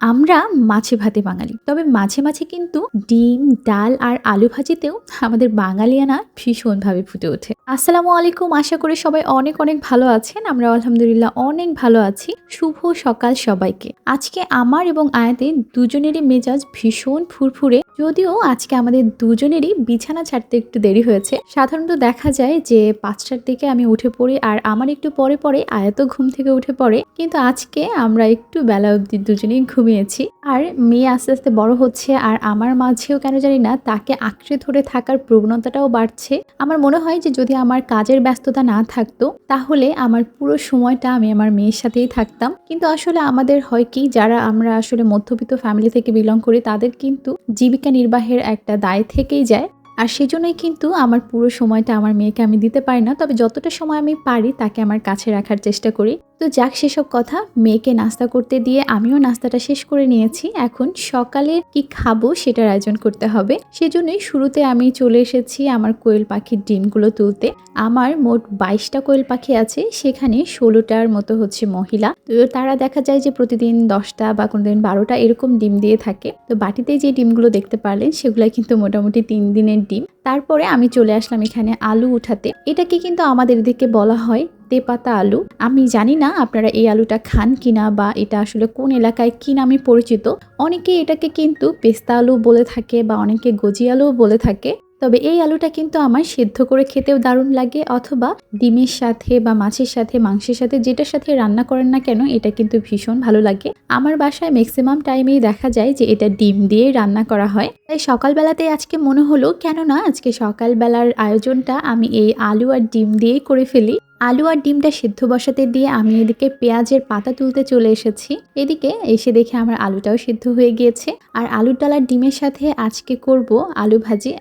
আমরা মাছে ভাতে বাঙালি। তবে মাঝে মাঝে কিন্তু ডিম, ডাল আর আলু ভাজিতেও আমাদের বাঙালিয়ানা ভীষণভাবে ফুটে ওঠে। আসসালামু আলাইকুম, আশা করি সবাই অনেক অনেক ভালো আছেন। আমরা আলহামদুলিল্লাহ অনেক ভালো আছি। শুভ সকাল সবাইকে। আজকে আমার এবং আয়াতে দুজনেরই মেজাজ ভীষণ ফুরফুরে যদিও আজকে আমাদের দুজনেরই বিছানা ছাড়তে একটু দেরি হয়েছে। সাধারণত দেখা যায় যে পাঁচটার দিকে আমি উঠে পড়ি আর আমার একটু পরে পরে আয়াতও ঘুম থেকে উঠে পড়ে। কিন্তু আজকে আমরা একটু বেলা অবধি দুজনেই ঘুমিয়েছি। আর মেয়ে আস্তে আস্তে বড় হচ্ছে আর আমার মাঝেও কেন জানি না তাকে আঁকড়ে ধরে থাকার প্রবণতাটাও বাড়ছে। আমার মনে হয় যে যদি আমার কাজের ব্যস্ততা না থাকতো, তাহলে আমার পুরো সময়টা আমি আমার মেয়ের সাথেই থাকতাম। কিন্তু আসলে আমাদের হয় কি, যারা আমরা আসলে মধ্যবিত্ত ফ্যামিলি থেকে বিলং করি, তাদের কিন্তু জীবিকা নির্বাহের একটা দায় থেকেই যায়। আর সেজন্যই কিন্তু আমার পুরো সময়টা আমার মেয়েকে আমি দিতে পারি না। তবে যতটা সময় আমি পারি তাকে আমার কাছে রাখার চেষ্টা করি। তো যাক, সেসব কথা মেয়েকে নাস্তা করতে দিয়ে আমিও নাস্তাটা শেষ করে নিয়েছি। এখন সকালে কি খাব সেটার আয়োজন করতে হবে। সেজন্যই শুরুতে আমি চলে এসেছি আমার কোয়েল পাখির ডিমগুলো তুলতে। আমার মোট বাইশটা কোয়েল পাখি আছে, সেখানে ষোলোটার মতো হচ্ছে মহিলা। তো তারা দেখা যায় যে প্রতিদিন দশটা বা কোনোদিন বারোটা এরকম ডিম দিয়ে থাকে। তো বাটিতে যে ডিমগুলো দেখতে পারলেন সেগুলো কিন্তু মোটামুটি তিন দিনের ডিম। তারপরে আমি চলে আসলাম এখানে আলু উঠাতে। এটাকে কিন্তু আমাদের দিকে বলা হয় তেপাতা আলু। আমি জানি না আপনারা এই আলুটা খান কিনা বা এটা আসলে কোন এলাকায় কি নামে পরিচিত। অনেকে এটাকে কিন্তু পেস্তা আলু বলে থাকে বা অনেকে গজি আলুও বলে থাকে। তবে এই আলুটা কিন্তু আমার সেদ্ধ করে খেতেও দারুণ লাগে, অথবা ডিমের সাথে বা মাছের সাথে, মাংসের সাথে, যেটার সাথে রান্না করেন না কেন, এটা কিন্তু ভীষণ ভালো লাগে। আমার বাসায় ম্যাক্সিমাম টাইমেই দেখা যায় যে এটা ডিম দিয়ে রান্না করা হয়। তাই সকালবেলাতে আজকে মনে হলো কেন না আজকে সকালবেলার আয়োজনটা আমি এই আলু আর ডিম দিয়েই করে ফেলি। আলু আর ডিমটা সিদ্ধ বসাতে দিয়ে আমি এদিকে পেঁয়াজের পাতা তুলতে চলে এসেছি। এদিকে এসে দেখে আমার আলুটাও সিদ্ধ হয়ে গিয়েছে। আর আলুর ডালার ডিমের সাথে আজকে করব আলু ভাজি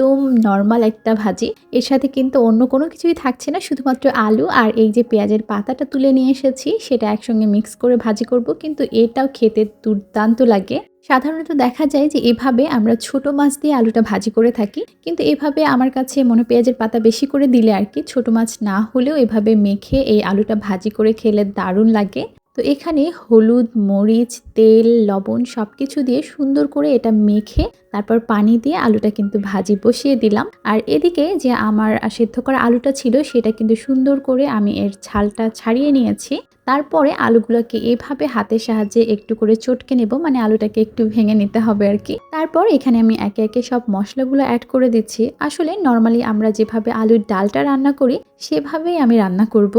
একদম নর্মাল একটা ভাজি। এর সাথে কিন্তু অন্য কোনো কিছুই থাকছে না, শুধুমাত্র আলু আর এই যে পেঁয়াজের পাতাটা তুলে নিয়ে এসেছি, সেটা একসঙ্গে মিক্স করে ভাজি করব, কিন্তু এটাও খেতে দুর্দান্ত লাগে। সাধারণত দেখা যায় যে এভাবে আমরা ছোট মাছ দিয়ে আলুটা ভাজি করে থাকি, কিন্তু এভাবে আমার কাছে মনে পেঁয়াজের পাতা বেশি করে দিলে আর কি, ছোট মাছ না হলেও এভাবে মেখে এই আলুটা ভাজি করে খেলে দারুণ লাগে। তো এখানে হলুদ, মরিচ, তেল, লবণ সব কিছু দিয়ে সুন্দর করে এটা মেখে তারপর পানি দিয়ে আলুটা কিন্তু ভাজি বসিয়ে দিলাম। আর এদিকে যে আমার সেদ্ধ করা আলুটা ছিল সেটা কিন্তু সুন্দর করে আমি এর ছালটা ছাড়িয়ে নিয়েছি। তারপরে আলুগুলোকে এভাবে হাতের সাহায্যে একটু করে চটকে নেব মানে আলুটাকে একটু ভেঙে নিতে হবে আর কি। তারপর এখানে আমি একে একে সব মশলাগুলো অ্যাড করে দিচ্ছি। আসলে নর্মালি আমরা যেভাবে আলুর ডালটা রান্না করি, সেভাবেই আমি রান্না করব।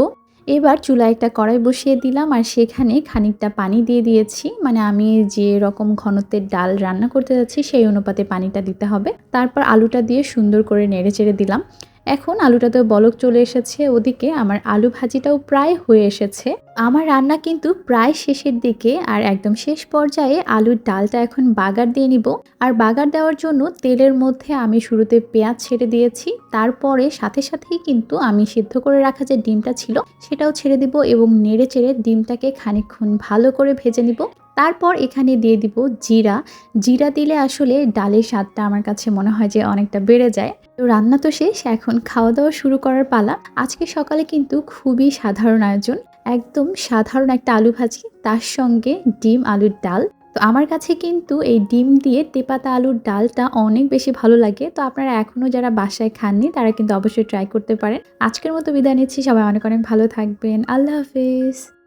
এবার চুলায় একটা কড়াই বসিয়ে দিলাম আর সেখানে খানিকটা পানি দিয়ে দিয়েছি। মানে আমি যে রকম ঘনত্বের ডাল রান্না করতে যাচ্ছি, সেই অনুপাতে পানিটা দিতে হবে। তারপর আলুটা দিয়ে সুন্দর করে নেড়ে চেড়ে দিলাম। এখন আলুটাতেও বলক চলে এসেছে, ওদিকে আমার আলু ভাজিটাও প্রায় হয়ে এসেছে। আমার রান্না কিন্তু প্রায় শেষের দিকে আর একদম শেষ পর্যায়ে আলুর ডালটা এখন বাগার দিয়ে নিব। আর বাগার দেওয়ার জন্য তেলের মধ্যে আমি শুরুতে পেঁয়াজ ছেড়ে দিয়েছি, তারপরে সাথে সাথেই কিন্তু আমি সিদ্ধ করে রাখা যে ডিমটা ছিল, সেটাও ছেড়ে দিব এবং নেড়ে চেড়ে ডিমটাকে খানিকক্ষণ ভালো করে ভেজে নিব। তারপর এখানে দিয়ে দিব জিরা। জিরা দিলে আসলে ডালের স্বাদটা আমার কাছে মনে হয় যে অনেকটা বেড়ে যায়। তো রান্না তো শেষ, এখন খাওয়া দাওয়া শুরু করার পালা। আজকে সকালে কিন্তু খুবই সাধারণ আয়োজন, একদম সাধারণ একটা আলু ভাজি, তার সঙ্গে ডিম আলুর ডাল। তো আমার কাছে কিন্তু এই ডিম দিয়ে তেপাতা আলুর ডালটা অনেক বেশি ভালো লাগে। তো আপনারা এখনও যারা বাসায় খাননি, তারা কিন্তু অবশ্যই ট্রাই করতে পারেন। আজকের মতো বিদায় নিচ্ছি, সবাই অনেক অনেক ভালো থাকবেন। আল্লাহ হাফিজ।